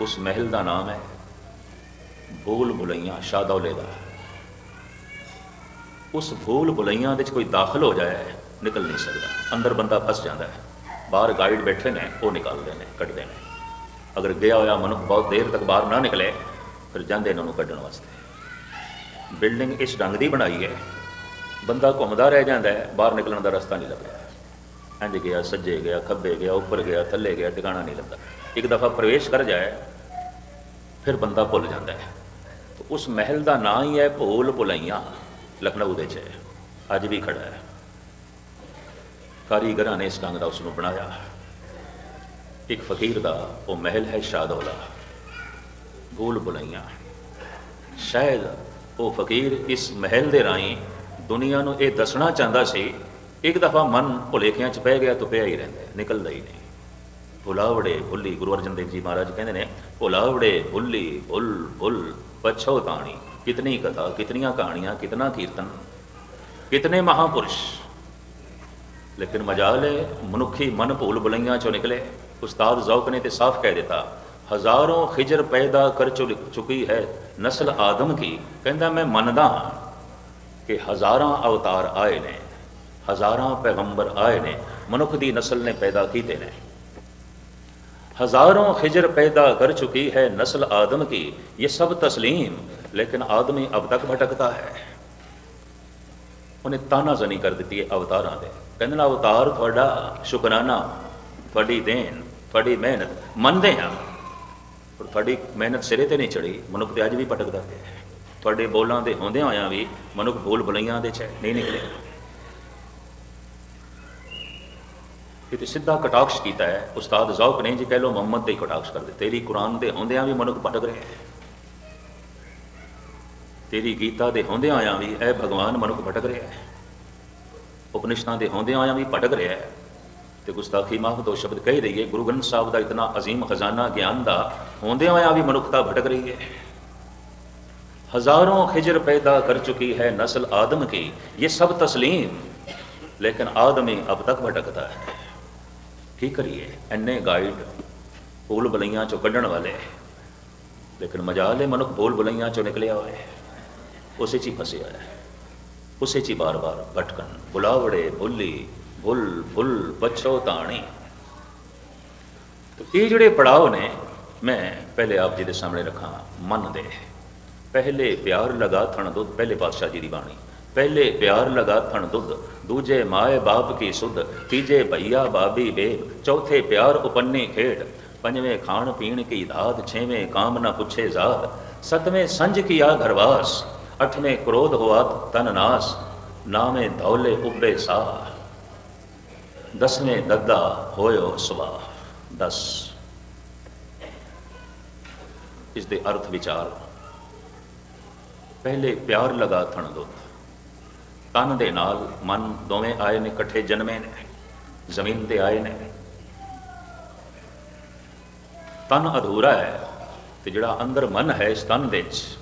ਉਸ ਮਹਿਲ ਦਾ ਨਾਮ ਹੈ ਬੋਲ ਭੁਲਈਆਂ ਸ਼ਾਦੌਲੇ ਦਾ। ਉਸ ਭੂਲ ਭੁਲਈਆਂ ਦੇ ਵਿੱਚ ਕੋਈ ਦਾਖਲ ਹੋ ਜਾਇਆ ਹੈ, ਨਿਕਲ ਨਹੀਂ ਸਕਦਾ। ਅੰਦਰ ਬੰਦਾ ਫਸ ਜਾਂਦਾ ਹੈ। ਬਾਹਰ ਗਾਈਡ ਬੈਠੇ ਨੇ, ਉਹ ਨਿਕਾਲਦੇ ਨੇ, ਕੱਢਦੇ ਨੇ। ਅਗਰ ਗਿਆ ਹੋਇਆ ਮਨੁੱਖ ਬਹੁਤ ਦੇਰ ਤੱਕ ਬਾਹਰ ਨਾ ਨਿਕਲੇ, ਫਿਰ ਜਾਂਦੇ ਇਹਨਾਂ ਨੂੰ ਕੱਢਣ ਵਾਸਤੇ। ਬਿਲਡਿੰਗ ਇਸ ਢੰਗ ਦੀ ਬਣਾਈ ਹੈ। ਬੰਦਾ ਘੁੰਮਦਾ ਰਹਿ ਜਾਂਦਾ ਹੈ, ਬਾਹਰ ਨਿਕਲਣ ਦਾ ਰਸਤਾ ਨਹੀਂ ਲੱਭਦਾ। ਇੰਜ ਗਿਆ, ਸੱਜੇ ਗਿਆ, ਖੱਬੇ ਗਿਆ, ਉੱਪਰ ਗਿਆ, ਥੱਲੇ ਗਿਆ, ਟਿਕਾਣਾ ਨਹੀਂ ਲੱਭਦਾ। ਇੱਕ ਦਫਾ ਪ੍ਰਵੇਸ਼ ਕਰ ਜਾਏ, ਫਿਰ ਬੰਦਾ ਭੁੱਲ ਜਾਂਦਾ ਹੈ। ਉਸ ਮਹਿਲ ਦਾ ਨਾਂ ਹੀ ਹੈ ਭੂਲ ਭੁਲਈਆਂ ਲਖਨਊ ਦੇ 'ਚ ਹੈ। ਅੱਜ ਵੀ ਖੜਾ ਹੈ। ਕਾਰੀਗਰਾਂ ਨੇ ਇਸ ਢੰਗ ਦਾ ਉਸ ਨੂੰ ਬਣਾਇਆ। ਇੱਕ ਫਕੀਰ ਦਾ ਉਹ ਮਹਿਲ ਹੈ ਸ਼ਾਦੌਲਾ ਗੋਲ ਭੁਲਈਆਂ ਸ਼ਾਇਦ ਉਹ ਫਕੀਰ ਇਸ ਮਹਿਲ ਦੇ ਰਾਹੀਂ ਦੁਨੀਆ ਨੂੰ ਇਹ ਦੱਸਣਾ ਚਾਹੁੰਦਾ ਸੀ, ਇੱਕ ਦਫਾ ਮਨ ਭੁਲੇਖਿਆਂ 'ਚ ਪੈ ਗਿਆ ਤਾਂ ਪਿਆ ਹੀ ਰਹਿੰਦਾ ਨਿਕਲਦਾ ਹੀ ਨਹੀਂ। ਭੁਲਾਵੜੇ ਭੁੱਲੀ ਗੁਰੂ ਅਰਜਨ ਦੇਵ ਜੀ ਮਹਾਰਾਜ ਕਹਿੰਦੇ ਨੇ, ਭੁਲਾਵੜੇ ਭੁੱਲੀ ਭੁੱਲ ਭੁੱਲ ਪਛੋਤਾਣੀ ਕਿਤਨੀ ਕਥਾ, ਕਿਤਨੀਆਂ ਕਹਾਣੀਆਂ, ਕਿਤਨਾ ਕੀਰਤਨ, ਕਿਤਨੇ ਮਹਾਪੁਰਸ਼। ਲੇਕਿਨ ਮਜਾਲ ਹੈ ਮਨੁੱਖੀ ਮਨ ਭੂਲ ਬੁਲਈਆਂ ਚੋਂ ਨਿਕਲੇ। ਉਸਤਾਦ ਜ਼ੌਕ ਨੇ ਤੇ ਸਾਫ਼ ਕਹਿ ਦਿੱਤਾ, ਹਜ਼ਾਰੋਂ ਖਿਜਰ ਪੈਦਾ ਕਰ ਚੁ- ਚੁੱਕੀ ਹੈ ਨਸਲ ਆਦਮ ਕੀ? ਕਹਿੰਦਾ, ਮੈਂ ਮੰਨਦਾ ਹਾਂ ਕਿ ਹਜ਼ਾਰਾਂ ਅਵਤਾਰ ਆਏ ਨੇ, ਹਜ਼ਾਰਾਂ ਪੈਗੰਬਰ ਆਏ ਨੇ, ਮਨੁੱਖ ਦੀ ਨਸਲ ਨੇ ਪੈਦਾ ਕੀਤੇ ਨੇ। हजारों खिजर पैदा कर चुकी है नस्ल आदम की ये सब तस्लीम लेकिन आदमी अब तक भटकता है ਉਹਨੇ ਤਾਨਾਜ਼ਨੀ ਕਰ ਦਿੱਤੀ ਹੈ ਅਵਤਾਰਾਂ ਦੇ ਕਹਿੰਦੇ ਨਾ ਅਵਤਾਰ ਤੁਹਾਡਾ ਸ਼ੁਕਰਾਨਾ ਤੁਹਾਡੀ ਦੇਣ ਤੁਹਾਡੀ ਮਿਹਨਤ ਮੰਨਦੇ ਹਾਂ ਪਰ ਤੁਹਾਡੀ ਮਿਹਨਤ ਸਿਰੇ ਤੇ ਨਹੀਂ ਚੜੀ ਮਨੁੱਖ ਤੇ ਅੱਜ ਵੀ ਭਟਕਦਾ ਹੈ ਤੁਹਾਡੇ ਬੋਲਾਂ ਦੇ ਹੁੰਦਿਆਂ ਹੋਇਆਂ ਵੀ ਮਨੁੱਖ ਬੋਲ ਬਲਈਆਂ ਦੇ ਚ ਨਹੀਂ ਨਿਕਲੇ ਇਹ ਤੇ ਸਿੱਧਾ ਕਟਾਕਸ਼ ਕੀਤਾ ਹੈ ਉਸਤਾਦ ਜ਼ੌਕ ਨੇ ਜੀ ਕਹਿ ਲੋ ਮੁਹੰਮਦ ਤੇ ਹੀ ਕਟਾਕਸ਼ ਕਰਦੇ ਤੇਰੀ ਕੁਰਾਨ ਦੇ ਹੁੰਦਿਆਂ ਵੀ ਮਨੁੱਖ ਭਟਕ ਰਿਹਾ ਹੈ ਤੇਰੀ ਗੀਤਾ ਦੇ ਹੁੰਦਿਆਂ ਆਇਆਂ ਵੀ ਇਹ ਭਗਵਾਨ ਮਨੁੱਖ ਭਟਕ ਰਿਹਾ ਹੈ ਉਪਨਿਸ਼ਦਾਂ ਦੇ ਹੁੰਦਿਆਂ ਆਇਆਂ ਵੀ ਭਟਕ ਰਿਹਾ ਹੈ ਤੇ ਗੁਸਤਾਖੀ ਮਾਫ ਦੋ ਸ਼ਬਦ ਕਹਿ ਦਈਏ ਗੁਰੂ ਗ੍ਰੰਥ ਸਾਹਿਬ ਦਾ ਇਤਨਾ ਅਜ਼ੀਮ ਖਜ਼ਾਨਾ ਗਿਆਨ ਦਾ ਹੁੰਦਿਆਂ ਆਇਆਂ ਵੀ ਮਨੁੱਖਤਾ ਭਟਕ ਰਹੀ ਹੈ हजारों खिजर पैदा कर चुकी है नस्ल आदम की ये सब तस्लीम लेकिन आदमी अब तक भटकता है ਕੀ ਕਰੀਏ? ਐਨੇ ਗਾਈਡ ਬੋਲ ਬਲਈਆਂ ਚੋਂ ਕੱਢਣ ਵਾਲੇ ਲੇਕਿਨ ਮਜਾਲ ਹੈ ਮਨੁੱਖ ਬੋਲ ਬਲਈਆਂ ਚੋਂ ਨਿਕਲਿਆ ਹੋਇਆ ਹੈ ਉਸੇ 'ਚ ਹੀ ਫਸਿਆ ਹੈ ਉਸੇ 'ਚ ਹੀ ਬਾਰ-ਬਾਰ ਭਟਕਣ, ਬੁਲਾਵੜੇ, ਬੁੱਲੀ, ਬੁੱਲ ਬੁੱਲ ਬਚੋ ਤਾਣੀ। ਇਹ ਜਿਹੜੇ ਪੜਾਅ ਨੇ, ਮੈਂ ਪਹਿਲੇ ਆਪ ਜੀ ਦੇ ਸਾਹਮਣੇ ਰੱਖਾਂ ਮਨ ਦੇ ਪਹਿਲੇ ਪਿਆਰ ਲਗਾ ਥਣ ਦੁੱਧ ਪਹਿਲੇ ਪਾਤਸ਼ਾਹ ਜੀ ਦੀ ਬਾਣੀ। ਪਹਿਲੇ ਪਿਆਰ ਲਗਾ ਥਣ ਦੁੱਧ, ਦੂਜੇ ਮਾਏ ਬਾਪ ਕੀ ਸੁਧ, ਤੀਜੇ ਭਈਆ ਬਾਬੀ ਬੇਬ ਚੌਥੇ ਪਿਆਰ ਉਪੰਨੀ ਖੇਡ। ਪੰਜਵੇਂ ਖਾਣ ਪੀਣ ਕੀ ਦਾਤ, ਛੇਵੇਂ ਕਾਮ ਨਾ ਪੁੱਛੇ ਜ਼ਾਤ। ਸਤਵੇਂ ਸੰਜ ਕੀਆ ਘਰਵਾਸ, ਅਠਵੇਂ ਕ੍ਰੋਧ ਹੋਆ ਤਨ ਨਾਸ, ਨਾਵੇਂ ਧੌਲੇ ਉੱਬੇ ਸਾਹ। ਦਸਵੇਂ ਦੱਦਾ ਹੋਇਓ ਸੁਭਾ ਦਸ। ਇਸ ਦੇ ਅਰਥ ਵਿਚਾਰ। ਪਹਿਲੇ ਪਿਆਰ ਲਗਾ ਥਣ ਦੁੱਧ ਤਨ ਦੇ ਨਾਲ ਮਨ ਦੋਵੇਂ ਆਏ ਨੇ, ਇਕੱਠੇ ਜਨਮੇ ਨੇ, ਜ਼ਮੀਨ ਤੇ ਆਏ ਨੇ। ਤਨ ਅਧੂਰਾ ਹੈ ਤੇ ਜਿਹੜਾ ਅੰਦਰ ਮਨ ਹੈ ਇਸ ਤਨ ਦੇ ਵਿੱਚ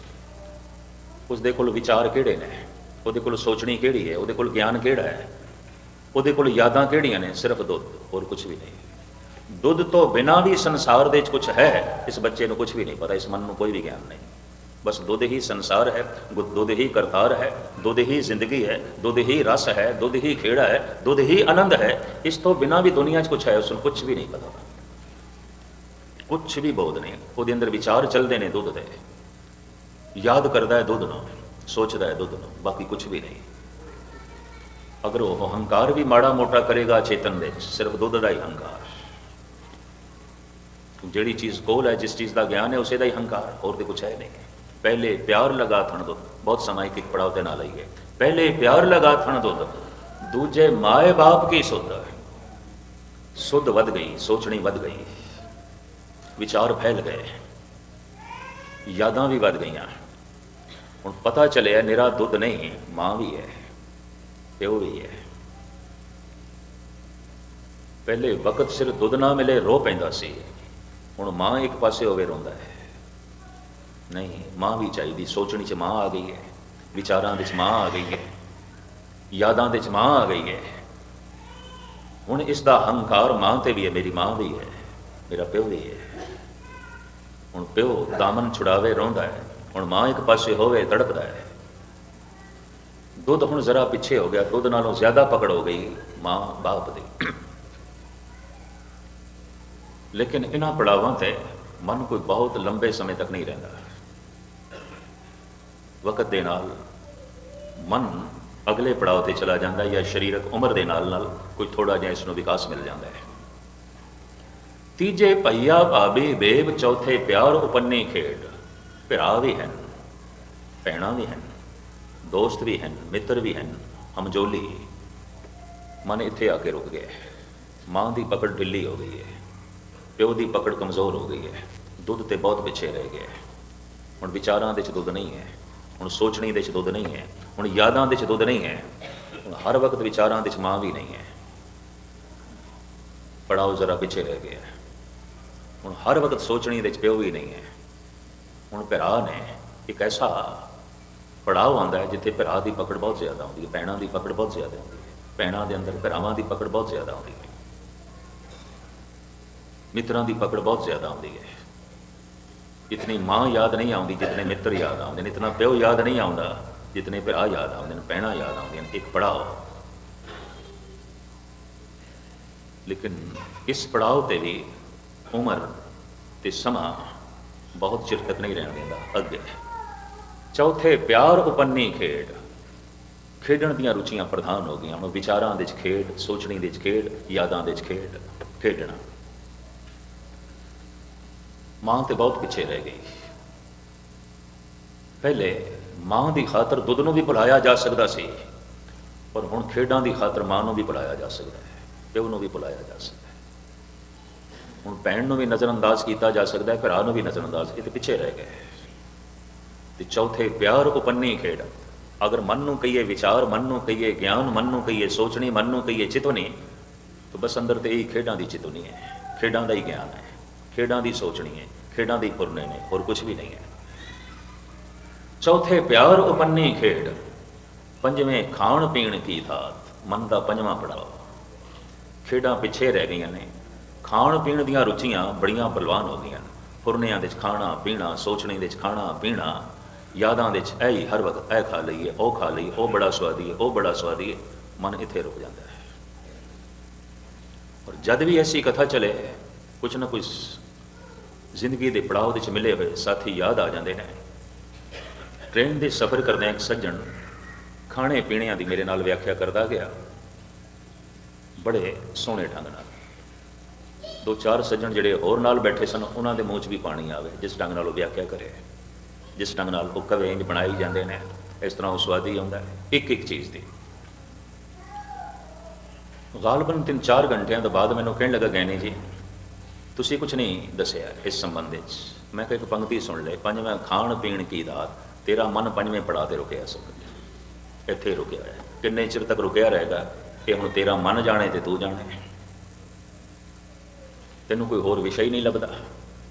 ਉਸ ਦੇ ਕੋਲ ਵਿਚਾਰ ਕਿਹੜੇ ਨੇ? ਉਹਦੇ ਕੋਲ ਸੋਚਣੀ ਕਿਹੜੀ ਹੈ? ਉਹਦੇ ਕੋਲ ਗਿਆਨ ਕਿਹੜਾ ਹੈ? ਉਹਦੇ ਕੋਲ ਯਾਦਾਂ ਕਿਹੜੀਆਂ ਨੇ? ਸਿਰਫ ਦੁੱਧ, ਹੋਰ ਕੁਝ ਵੀ ਨਹੀਂ। ਦੁੱਧ ਤੋਂ ਬਿਨਾਂ ਵੀ ਸੰਸਾਰ ਦੇ ਵਿੱਚ ਕੁਝ ਹੈ, ਇਸ ਬੱਚੇ ਨੂੰ ਕੁਝ ਵੀ ਨਹੀਂ ਪਤਾ, ਇਸ ਮਨ ਨੂੰ ਕੋਈ ਵੀ ਗਿਆਨ ਨਹੀਂ। ਬਸ ਦੁੱਧ ਹੀ ਸੰਸਾਰ ਹੈ, ਗੁ- ਦੁੱਧ ਹੀ ਕਰਤਾਰ ਹੈ, ਦੁੱਧ ਹੀ ਜ਼ਿੰਦਗੀ ਹੈ, ਦੁੱਧ ਹੀ ਰਸ ਹੈ, ਦੁੱਧ ਹੀ ਖੇੜਾ ਹੈ, ਦੁੱਧ ਹੀ ਆਨੰਦ ਹੈ। ਇਸ ਤੋਂ ਬਿਨਾਂ ਵੀ ਦੁਨੀਆ 'ਚ ਕੁਛ ਹੈ, ਉਸ ਨੂੰ ਕੁਝ ਵੀ ਨਹੀਂ ਪਤਾ। ਕੁਛ ਵੀ ਬੋਧ ਨਹੀਂ, ਉਹਦੇ ਅੰਦਰ ਵਿਚਾਰ ਚੱਲਦੇ ਨੇ ਦੁੱਧ ਦੇ। ਯਾਦ ਕਰਦਾ ਹੈ ਦੁੱਧ ਨੂੰ, ਸੋਚਦਾ ਹੈ ਦੁੱਧ ਨੂੰ, ਬਾਕੀ ਕੁਛ ਵੀ ਨਹੀਂ। ਅਗਰ ਉਹ ਹੰਕਾਰ ਵੀ ਮਾੜਾ ਮੋਟਾ ਕਰੇਗਾ ਚੇਤਨ ਦੇ ਸਿਰਫ ਦੁੱਧ ਦਾ ਹੀ ਹੰਕਾਰ ਜਿਹੜੀ ਚੀਜ਼ ਕੋਲ ਹੈ, ਜਿਸ ਚੀਜ਼ ਦਾ ਗਿਆਨ ਹੈ, ਉਸੇ ਦਾ ਹੀ ਹੰਕਾਰ ਹੋਰ ਤੇ ਕੁਛ ਹੈ ਨਹੀਂ। ਪਹਿਲੇ ਪਿਆਰ ਲਗਾ ਥਣ ਦੁੱਧ ਬਹੁਤ ਸਮਾਂ ਇੱਕ ਇੱਕ ਪੜਾਅ ਤੇ ਨਾਲ ਆਈ ਹੈ ਪਹਿਲੇ ਪਿਆਰ ਲਗਾਥਣ ਦੁੱਧ ਦੂਜੇ ਮਾਏ ਬਾਪ ਕੀ ਸੁੱਧ ਸੁੱਧ ਵੱਧ ਗਈ ਸੋਚਣੀ ਵੱਧ ਗਈ ਵਿਚਾਰ ਫੈਲ ਗਏ ਯਾਦਾਂ ਵੀ ਵੱਧ ਗਈਆਂ ਹੁਣ ਪਤਾ ਚੱਲਿਆ ਨਿਰਾ ਦੁੱਧ ਨਹੀਂ ਮਾਂ ਵੀ ਹੈ ਪਿਓ ਵੀ ਹੈ ਪਹਿਲੇ ਵਕਤ ਸਿਰ ਦੁੱਧ ਨਾ ਮਿਲੇ ਰੋ ਪੈਂਦਾ ਸੀ ਹੁਣ ਮਾਂ ਇੱਕ ਪਾਸੇ ਹੋਵੇ ਰੋਂਦਾ ਹੈ ਨਹੀਂ, ਮਾਂ ਵੀ ਚਾਹੀਦੀ, ਸੋਚਣੀ ਚ ਮਾਂ ਆ ਗਈ ਹੈ, ਵਿਚਾਰਾਂ ਵਿੱਚ ਮਾਂ ਆ ਗਈ ਹੈ, ਯਾਦਾਂ ਦੇ ਵਿੱਚ ਮਾਂ ਆ ਗਈ ਹੈ। ਹੁਣ ਇਸ ਦਾ ਹੰਕਾਰ ਮਾਂ ਤੇ ਵੀ ਹੈ, ਮੇਰੀ ਮਾਂ ਵੀ ਹੈ, ਮੇਰਾ ਪਿਓ ਵੀ ਹੈ। ਹੁਣ ਪਿਓ ਦਾਮਨ ਛੁਡਾਵੇ, ਰੋਂਦਾ ਹੈ। ਹੁਣ ਮਾਂ ਇੱਕ ਪਾਸੇ ਹੋਵੇ, ਤੜਪਦਾ ਹੈ। ਦੁੱਧ ਹੁਣ ਜ਼ਰਾ ਪਿੱਛੇ ਹੋ ਗਿਆ, ਦੁੱਧ ਨਾਲੋਂ ਜ਼ਿਆਦਾ ਪਕੜ ਹੋ ਗਈ ਮਾਂ ਬਾਪ ਦੀ। ਲੇਕਿਨ ਇਹਨਾਂ ਪੜਾਵਾਂ ਤੇ ਮਨ ਕੋਈ ਬਹੁਤ ਲੰਬੇ ਸਮੇਂ ਤੱਕ ਨਹੀਂ ਰਹਿੰਦਾ। ਵਕਤ ਦੇ ਨਾਲ ਮਨ ਅਗਲੇ ਪੜਾਅ ਤੇ ਚਲਾ ਜਾਂਦਾ ਜਾਂ ਸਰੀਰਕ ਉਮਰ ਦੇ ਨਾਲ ਨਾਲ ਕੋਈ ਥੋੜਾ ਜਿਹਾ ਇਸ ਨੂੰ ਵਿਕਾਸ ਮਿਲ ਜਾਂਦਾ ਹੈ। ਤੀਜੇ ਭਈਆ ਭਾਬੀ ਬੇਬ, ਚੌਥੇ ਪਿਆਰ ਉਪੰਨੀ ਖੇਡ। ਭਰਾ ਵੀ ਹਨ, ਭੈਣਾਂ ਵੀ ਹਨ, ਦੋਸਤ ਵੀ ਹਨ, ਮਿੱਤਰ ਵੀ ਹਨ ਹਮਜੋਲੀ ਮਨ ਇੱਥੇ ਆ ਕੇ ਰੁਕ ਗਿਆ ਹੈ। ਮਾਂ ਦੀ ਪਕੜ ਢਿੱਲੀ ਹੋ ਗਈ ਹੈ। ਪਿਓ ਦੀ ਪਕੜ ਕਮਜ਼ੋਰ ਹੋ ਗਈ ਹੈ। ਦੁੱਧ ਤੇ ਬਹੁਤ ਪਿੱਛੇ ਰਹਿ ਗਿਆ ਹੁਣ ਵਿਚਾਰਾਂ ਦੇ ਚ ਦੁੱਧ ਨਹੀਂ ਹੈ। ਹੁਣ ਸੋਚਣੀ ਦੇ ਚ ਦੁੱਧ ਨਹੀਂ ਹੈ, ਹੁਣ ਯਾਦਾਂ ਦੇ ਚ ਦੁੱਧ ਨਹੀਂ ਹੈ, ਹੁਣ ਹਰ ਵਕਤ ਵਿਚਾਰਾਂ ਦੇ ਚ ਮਾਂ ਵੀ ਨਹੀਂ ਹੈ। ਪੜਾਓ ਜ਼ਰਾ ਪਿੱਛੇ ਰਹਿ ਗਿਆ। ਹੁਣ ਹਰ ਵਕਤ ਸੋਚਣੀ ਦੇ ਚ ਪਿਓ ਵੀ ਨਹੀਂ ਹੈ। ਹੁਣ ਭਰਾ ਨੇ ਇੱਕ ਐਸਾ ਪੜਾਅ ਆਉਂਦਾ ਹੈ ਜਿੱਥੇ ਭਰਾ ਦੀ ਪਕੜ ਬਹੁਤ ਜ਼ਿਆਦਾ ਹੁੰਦੀ ਹੈ, ਭੈਣਾਂ ਦੀ ਪਕੜ ਬਹੁਤ ਜ਼ਿਆਦਾ ਹੁੰਦੀ ਹੈ, ਭੈਣਾਂ ਦੇ ਅੰਦਰ ਭਰਾਵਾਂ ਦੀ ਪਕੜ ਬਹੁਤ ਜ਼ਿਆਦਾ ਹੁੰਦੀ ਹੈ। ਮਿੱਤਰਾਂ ਦੀ ਪਕੜ ਬਹੁਤ ਜ਼ਿਆਦਾ ਹੁੰਦੀ ਹੈ। ਇਤਨੀ ਮਾਂ ਯਾਦ ਨਹੀਂ ਆਉਂਦੀ, ਜਿਤਨੇ ਮਿੱਤਰ ਯਾਦ ਆਉਂਦੇ ਨੇ ਇਤਨਾ ਪਿਓ ਯਾਦ ਨਹੀਂ ਆਉਂਦਾ, ਜਿਤਨੇ ਭਰਾ ਯਾਦ ਆਉਂਦੇ ਨੇ, ਭੈਣਾਂ ਯਾਦ ਆਉਂਦੀਆਂ ਨੇ, ਇੱਕ ਪੜਾਅ ਲੇਕਿਨ ਇਸ ਪੜਾਅ ਤੇ ਵੀ ਉਮਰ ਤੇ ਸਮਾਂ ਬਹੁਤ ਚਿਰ ਤੱਕ ਨਹੀਂ ਰਹਿਣ ਦਿੰਦਾ। ਅੱਗੇ। ਚੌਥੇ, ਪਿਆਰ ਉਪੰਨੀ ਖੇਡ। ਖੇਡਣ ਦੀਆਂ ਰੁਚੀਆਂ ਪ੍ਰਧਾਨ ਹੋ ਗਈਆਂ ਹੁਣ, ਵਿਚਾਰਾਂ ਦੇ ਚ ਖੇਡ, ਸੋਚਣੀ ਦੇ ਚ ਖੇਡ, ਯਾਦਾਂ ਦੇ ਚ ਖੇਡ, ਖੇਡਣਾ। ਮਾਂ ਤੇ ਬਹੁਤ ਪਿੱਛੇ ਰਹਿ ਗਈ। ਪਹਿਲੇ ਮਾਂ ਦੀ ਖਾਤਰ ਦੁੱਧ ਨੂੰ ਵੀ ਭੁਲਾਇਆ ਜਾ ਸਕਦਾ ਸੀ, ਪਰ ਹੁਣ ਖੇਡਾਂ ਦੀ ਖਾਤਰ ਮਾਂ ਨੂੰ ਵੀ ਭੁਲਾਇਆ ਜਾ ਸਕਦਾ ਹੈ, ਪਿਓ ਨੂੰ ਵੀ ਭੁਲਾਇਆ ਜਾ ਸਕਦਾ ਹੈ। ਹੁਣ ਭੈਣ ਨੂੰ ਵੀ ਨਜ਼ਰਅੰਦਾਜ਼ ਕੀਤਾ ਜਾ ਸਕਦਾ ਹੈ, ਭਰਾ ਨੂੰ ਵੀ ਨਜ਼ਰਅੰਦਾਜ਼ ਇਹ ਤੇ ਪਿੱਛੇ ਰਹਿ ਗਏ। ਤੇ ਚੌਥੇ ਪਿਆਰ ਉਪੰਨੀ ਖੇਡ, ਅਗਰ ਮਨ ਨੂੰ ਕਹੀਏ ਵਿਚਾਰ, ਮਨ ਨੂੰ ਕਹੀਏ ਗਿਆਨ, ਮਨ ਨੂੰ ਕਹੀਏ ਸੋਚਣੀ, ਮਨ ਨੂੰ ਕਹੀਏ ਚਿਤਵਨੀ, ਤਾਂ ਬਸ ਅੰਦਰ ਤੇ ਇਹ ਖੇਡਾਂ ਦੀ ਚਿਤਵਨੀ ਹੈ, ਖੇਡਾਂ ਦਾ ਹੀ ਗਿਆਨ ਹੈ। ਖੇਡਾਂ ਦੀ ਸੋਚਣੀ ਹੈ, ਖੇਡਾਂ ਦੀ ਪੁਰਨੇ ਨੇ, ਹੋਰ ਕੁਝ ਵੀ ਨਹੀਂ ਹੈ। ਚੌਥੇ, ਪਿਆਰ ਉਪੰਨੀ ਖੇਡ। ਪੰਜਵੇਂ, ਖਾਣ ਪੀਣ ਕੀ ਥਾਤ ਮਨ ਦਾ ਪੰਜਵਾਂ ਪੜਾਅ। ਖੇਡਾਂ ਪਿੱਛੇ ਰਹਿ ਗਈਆਂ ਨੇ। ਖਾਣ ਪੀਣ ਦੀਆਂ ਰੁਚੀਆਂ ਬੜੀਆਂ ਬਲਵਾਨ ਹੋ ਗਈਆਂ ਪੁਰਨਿਆਂ ਫੁਰਨਿਆਂ ਦੇ ਚ ਖਾਣਾ, ਪੀਣਾ, ਸੋਚਣੇ ਦੇ ਚ ਖਾਣਾ, ਪੀਣਾ। ਯਾਦਾਂ ਦੇ ਚ ਇਹ ਹੀ ਹਰ ਵਕਤ ਇਹ ਖਾ ਲਈਏ, ਉਹ ਖਾ ਲਈਏ, ਉਹ ਬੜਾ ਸਵਾਦੀ ਹੈ, ਉਹ ਬੜਾ ਸਵਾਦੀ ਹੈ। ਮਨ ਇੱਥੇ ਰੁਕ ਜਾਂਦਾ ਹੈ। ਔਰ ਜਦ ਵੀ ਐਸੀ ਕਥਾ ਚਲੇ ਕੁਝ ਨਾ ਕੁਝ ਜ਼ਿੰਦਗੀ ਦੇ ਪੜਾਅ ਵਿੱਚ ਮਿਲੇ ਹੋਏ ਸਾਥੀ ਯਾਦ ਆ ਜਾਂਦੇ ਨੇ ਟ੍ਰੇਨ ਦੇ ਸਫ਼ਰ ਕਰਦਿਆਂ ਇੱਕ ਸੱਜਣ ਖਾਣੇ ਪੀਣਿਆਂ ਦੀ ਮੇਰੇ ਨਾਲ ਵਿਆਖਿਆ ਕਰਦਾ ਗਿਆ। ਬੜੇ ਸੋਹਣੇ ਢੰਗ ਨਾਲ। ਦੋ ਚਾਰ ਸੱਜਣ ਜਿਹੜੇ ਹੋਰ ਨਾਲ ਬੈਠੇ ਸਨ, ਉਹਨਾਂ ਦੇ ਮੂੰਹ 'ਚ ਵੀ ਪਾਣੀ ਆਵੇ, ਜਿਸ ਢੰਗ ਨਾਲ ਉਹ ਵਿਆਖਿਆ ਕਰੇ। ਜਿਸ ਢੰਗ ਨਾਲ ਉਹ ਕਵੇ ਇੰਜ ਬਣਾਈ ਜਾਂਦੇ ਨੇ, ਇਸ ਤਰ੍ਹਾਂ ਉਹ ਸਵਾਦੀ ਆਉਂਦਾ ਇੱਕ ਇੱਕ ਚੀਜ਼ ਦੀ। ਗਾਲਬਨ 3-4 ਘੰਟਿਆਂ ਤੋਂ ਬਾਅਦ ਮੈਨੂੰ ਕਹਿਣ ਲੱਗਾ ਗੈਨੀ ਜੀ ਤੁਸੀਂ ਕੁਝ ਨਹੀਂ ਦੱਸਿਆ ਇਸ ਸੰਬੰਧ ਵਿੱਚ। ਮੈਂ ਕਿਹਾ ਇੱਕ ਪੰਕਤੀ ਸੁਣ ਲੈ, ਪੰਜਵਾਂ, ਖਾਣ ਪੀਣ ਕੀ ਦਾਤ ਤੇਰਾ ਮਨ ਪੰਜਵੇਂ ਪੜਾ ਤੇ ਰੁਕਿਆ ਸਭ ਇੱਥੇ ਰੁਕਿਆ ਹੈ ਕਿੰਨੇ ਚਿਰ ਤੱਕ ਰੁਕਿਆ ਰਹੇਗਾ? ਇਹ ਹੁਣ ਤੇਰਾ ਮਨ ਜਾਣੇ ਤੇ ਤੂੰ ਜਾਣੇ। ਤੈਨੂੰ ਕੋਈ ਹੋਰ ਵਿਸ਼ਾ ਹੀ ਨਹੀਂ ਲੱਭਦਾ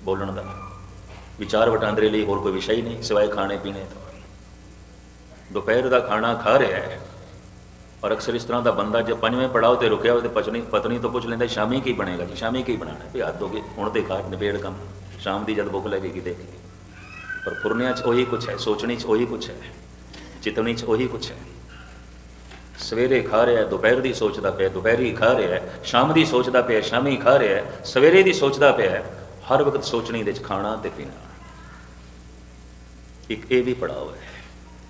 ਬੋਲਣ ਦਾ। ਵਿਚਾਰ ਵਟਾਂਦਰੇ ਲਈ ਹੋਰ ਕੋਈ ਵਿਸ਼ਾ ਹੀ ਨਹੀਂ, ਸਿਵਾਏ ਖਾਣੇ ਪੀਣੇ ਤੋਂ ਦੁਪਹਿਰ ਦਾ ਖਾਣਾ ਖਾ ਰਿਹਾ ਹੈ। ਔਰ ਅਕਸਰ ਇਸ ਤਰ੍ਹਾਂ ਦਾ ਬੰਦਾ ਜੇ ਪੰਜਵੇਂ ਪੜਾਓ ਤੇ ਰੁਕਿਆ ਹੋਵੇ ਤੇ ਪਤਨੀ ਪਤਨੀ ਤੋਂ ਪੁੱਛ ਲੈਂਦਾ, ਸ਼ਾਮੀ ਕੀ ਬਣੇਗਾ? ਜੀ, ਸ਼ਾਮੀ ਕੀ ਬਣਾਣਾ ਵੀ ਹੱਥ ਹੋ ਗਈ, ਹੁਣ ਤੇ ਖਾ ਨਿਬੇੜ ਕੰਮ। ਸ਼ਾਮ ਦੀ ਜਦ ਭੁੱਖ ਲੱਗੇਗੀ ਦੇਖ ਪਰ ਫੁਰਨਿਆਂ 'ਚ ਉਹੀ ਕੁਛ ਹੈ, ਸੋਚਣੀ 'ਚ ਉਹੀ ਕੁਛ ਹੈ, ਚਿਤਵਣੀ 'ਚ ਉਹੀ ਕੁਛ ਹੈ। ਸਵੇਰੇ ਖਾ ਰਿਹਾ, ਦੁਪਹਿਰ ਦੀ ਸੋਚਦਾ ਪਿਆ, ਦੁਪਹਿਰੀ ਖਾ ਰਿਹਾ, ਸ਼ਾਮ ਦੀ ਸੋਚਦਾ ਪਿਆ, ਸ਼ਾਮੀ ਖਾ ਰਿਹਾ, ਸਵੇਰੇ ਦੀ ਸੋਚਦਾ ਪਿਆ, ਹਰ ਵਕਤ ਸੋਚਣੀ ਦੇ 'ਚ ਖਾਣਾ ਤੇ ਪੀਣਾ। ਇੱਕ ਇਹ ਵੀ ਪੜਾਅ ਹੈ।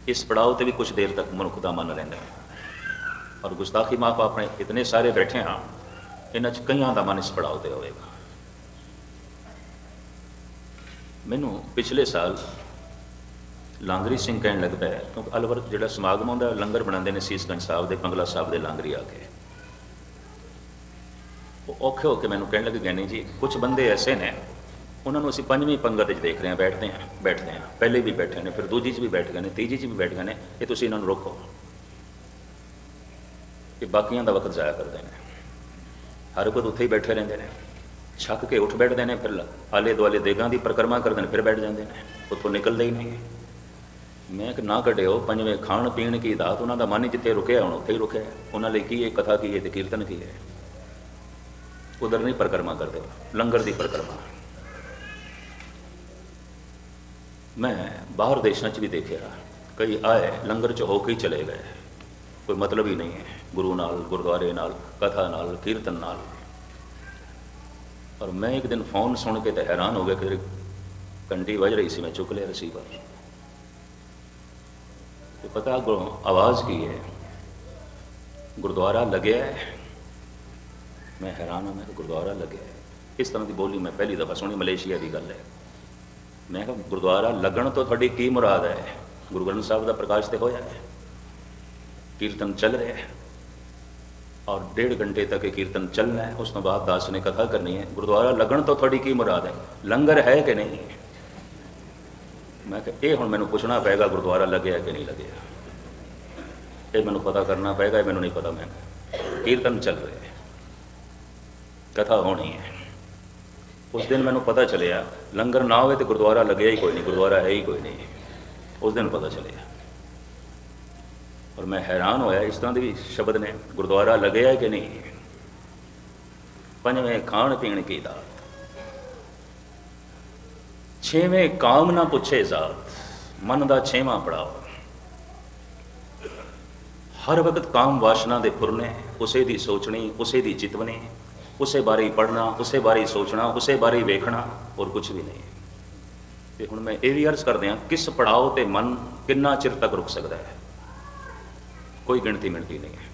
ਇਸ ਪੜਾਅ ਤੇ ਵੀ ਕੁਝ ਦੇਰ ਤੱਕ ਮਨੁੱਖ ਦਾ ਮਨ ਰਹਿੰਦਾ ਹੈ। ਔਰ ਗੁਸਤਾਖੀ ਮਾਫ ਆਪਣੇ ਇਤਨੇ ਸਾਰੇ ਬੈਠੇ ਹਾਂ, ਇਹਨਾਂ 'ਚ ਕਈਆਂ ਦਾ ਮਨ ਇਸ ਪੜਾਅ ਤੇ ਹੋਵੇਗਾ। ਮੈਨੂੰ ਪਿਛਲੇ ਸਾਲ ਲਾਂਗਰੀ ਸਿੰਘ ਕਹਿਣ ਲੱਗਦਾ ਹੈ, ਕਿਉਂਕਿ ਅਲਵਰ ਜਿਹੜਾ ਸਮਾਗਮ ਹੁੰਦਾ ਲੰਗਰ ਬਣਾਉਂਦੇ ਨੇ ਸੀਸਗੰਜ ਸਾਹਿਬ ਦੇ, ਪੰਗਲਾ ਸਾਹਿਬ ਦੇ ਲਾਂਗਰੀ ਆ ਕੇ। ਉਹ ਔਖੇ ਹੋ ਕੇ ਮੈਨੂੰ ਕਹਿਣ ਲੱਗੇ ਗਿਆਨੀ ਜੀ ਕੁਝ ਬੰਦੇ ਐਸੇ ਨੇ, ਉਹਨਾਂ ਨੂੰ ਅਸੀਂ ਪੰਜਵੀਂ ਪੰਗਤ ਵਿੱਚ ਦੇਖ ਰਹੇ ਹਾਂ, ਬੈਠਦੇ ਹਾਂ ਬੈਠਦੇ ਹਾਂ। ਪਹਿਲੇ ਵੀ ਬੈਠੇ ਨੇ, ਫਿਰ ਦੂਜੀ 'ਚ ਵੀ ਬੈਠ ਗਏ ਨੇ, ਤੀਜੀ 'ਚ ਵੀ ਬੈਠ ਗਏ ਨੇ, ਇਹ ਤੁਸੀਂ ਇਹਨਾਂ ਨੂੰ ਰੋਕੋ। ਇਹ ਬਾਕੀਆਂ ਦਾ ਵਕਤ ਜ਼ਾਇਆ ਕਰਦੇ ਨੇ। ਹਰ ਕੋਈ ਉੱਥੇ ਹੀ ਬੈਠੇ ਰਹਿੰਦੇ ਨੇ। ਛੱਕ ਕੇ ਉੱਠ ਬੈਠਦੇ ਨੇ, ਫਿਰ ਆਲੇ ਦੁਆਲੇ ਦੇਗਾਂ ਦੀ ਪਰਿਕਰਮਾ ਕਰਦੇ ਨੇ, ਫਿਰ ਬੈਠ ਜਾਂਦੇ ਨੇ। ਉੱਥੋਂ ਨਿਕਲਦੇ ਹੀ ਨਹੀਂ। ਮੈਂ ਕਿ ਨਾ ਘਟਿਓ ਪੰਜਵੇਂ ਖਾਣ ਪੀਣ ਕੀ ਦਾਤ ਉਹਨਾਂ ਦਾ ਮਨ ਜਿੱਥੇ ਰੁਕਿਆ, ਹੁਣ ਉੱਥੇ ਹੀ ਰੁਕਿਆ ਉਹਨਾਂ ਲਈ ਕੀ ਇਹ ਕਥਾ ਕੀ ਹੈ? ਤੇ ਕੀਰਤਨ ਕੀ ਹੈ? ਉਧਰ ਨਹੀਂ ਪਰਿਕਰਮਾ ਕਰਦੇ ਲੰਗਰ ਦੀ ਪਰਿਕਰਮਾ। ਮੈਂ ਬਾਹਰ ਦੇਸ਼ਾਂ 'ਚ ਵੀ ਦੇਖਿਆ, ਕਈ ਆਏ, ਲੰਗਰ 'ਚ ਹੋ ਕੇ ਹੀ ਚਲੇ ਗਏ। ਕੋਈ ਮਤਲਬ ਹੀ ਨਹੀਂ ਹੈ। ਗੁਰੂ ਨਾਲ, ਗੁਰਦੁਆਰੇ ਨਾਲ, ਕਥਾ ਨਾਲ, ਕੀਰਤਨ ਨਾਲ। ਔਰ ਮੈਂ ਇੱਕ ਦਿਨ ਫੋਨ ਸੁਣ ਕੇ ਤਾਂ ਹੈਰਾਨ ਹੋ ਗਿਆ ਕਿ ਕੰਟੀ ਵੱਜ ਰਹੀ ਸੀ, ਮੈਂ ਚੁੱਕ ਲਿਆ ਰਿਸੀਵਰ। ਤੇ ਪਤਾ ਅੱਗੋਂ ਆਵਾਜ਼ ਕੀ ਹੈ? ਗੁਰਦੁਆਰਾ ਲੱਗਿਆ ਮੈਂ ਹੈਰਾਨ ਹਾਂ, ਮੈਂ ਕਿਹਾ ਗੁਰਦੁਆਰਾ ਲੱਗਿਆ ਇਸ ਤਰ੍ਹਾਂ ਦੀ ਬੋਲੀ ਮੈਂ ਪਹਿਲੀ ਦਫਾ ਸੁਣੀ, ਮਲੇਸ਼ੀਆ ਦੀ ਗੱਲ ਹੈ। ਮੈਂ ਕਿਹਾ ਗੁਰਦੁਆਰਾ ਲੱਗਣ ਤੋਂ ਤੁਹਾਡੀ ਕੀ ਮੁਰਾਦ ਹੈ? ਗੁਰੂ ਗ੍ਰੰਥ ਸਾਹਿਬ ਦਾ ਪ੍ਰਕਾਸ਼ ਤੇ ਹੋਇਆ ਹੈ। ਕੀਰਤਨ ਚੱਲ ਰਿਹਾ ਹੈ। ਔਰ ਡੇਢ ਘੰਟੇ ਤੱਕ ਇਹ ਕੀਰਤਨ ਚੱਲਣਾ ਹੈ, ਉਸ ਤੋਂ ਬਾਅਦ ਦਾਸ ਨੇ ਕਥਾ ਕਰਨੀ ਹੈ, ਗੁਰਦੁਆਰਾ ਲੱਗਣ ਤੋਂ ਤੁਹਾਡੀ ਕੀ ਮੁਰਾਦ ਹੈ? ਲੰਗਰ ਹੈ ਕਿ ਨਹੀਂ? ਮੈਂ ਕਿਹਾ, ਇਹ ਹੁਣ ਮੈਨੂੰ ਪੁੱਛਣਾ ਪਏਗਾ, ਗੁਰਦੁਆਰਾ ਲੱਗਿਆ ਕਿ ਨਹੀਂ ਲੱਗਿਆ? ਇਹ ਮੈਨੂੰ ਪਤਾ ਕਰਨਾ ਪਏਗਾ, ਇਹ ਮੈਨੂੰ ਨਹੀਂ ਪਤਾ, ਮੈਂ ਕੀਰਤਨ ਚੱਲ ਰਿਹਾ ਹੈ, ਕਥਾ ਹੋਣੀ ਹੈ। ਉਸ ਦਿਨ ਮੈਨੂੰ ਪਤਾ ਚੱਲਿਆ, ਲੰਗਰ ਨਾ ਹੋਵੇ ਤੇ ਗੁਰਦੁਆਰਾ ਲੱਗਿਆ ਹੀ ਕੋਈ ਨਹੀਂ, ਗੁਰਦੁਆਰਾ ਹੈ ਹੀ ਕੋਈ ਨਹੀਂ। ਉਸ ਦਿਨ ਪਤਾ ਚੱਲਿਆ। ਔਰ ਮੈਂ ਹੈਰਾਨ ਹੋਇਆ ਇਸ ਤਰ੍ਹਾਂ ਦੇ ਵੀ ਸ਼ਬਦ ਨੇ, ਗੁਰਦੁਆਰਾ ਲੱਗਿਆ ਕਿ ਨਹੀਂ? ਪੰਜਵੇਂ ਖਾਣ ਪੀਣ ਕੀ ਦਾਤ? ਛੇਵੇਂ ਕਾਮ ਨਾ ਪੁੱਛੇ ਜ਼ਾਤ, ਮਨ ਦਾ ਛੇਵਾਂ ਪੜਾਓ। ਹਰ ਵਕਤ ਕਾਮ ਵਾਸ਼ਨਾ ਦੇ ਪੁਰਨੇ ਉਸੇ ਦੀ ਸੋਚਣੀ, ਉਸੇ ਦੀ ਚਿਤਵਨੀ, ਉਸੇ ਬਾਰੇ ਹੀ ਪੜਨਾ ਉਸੇ ਬਾਰੇ ਸੋਚਣਾ, ਉਸੇ ਬਾਰੇ ਵੇਖਣਾ ਹੋਰ ਕੁਝ ਵੀ ਨਹੀਂ। ਤੇ ਹੁਣ ਮੈਂ ਇਹ ਵੀ ਅਰਜ਼ ਕਰਦੇ ਹਾਂ ਕਿਸ ਪੜਾਓ ਤੇ ਮਨ ਕਿੰਨਾ ਚਿਰ ਤੱਕ ਰੁਕ ਸਕਦਾ ਹੈ? ਕੋਈ ਗਿਣਤੀ ਮਿਲਦੀ ਨਹੀਂ ਹੈ।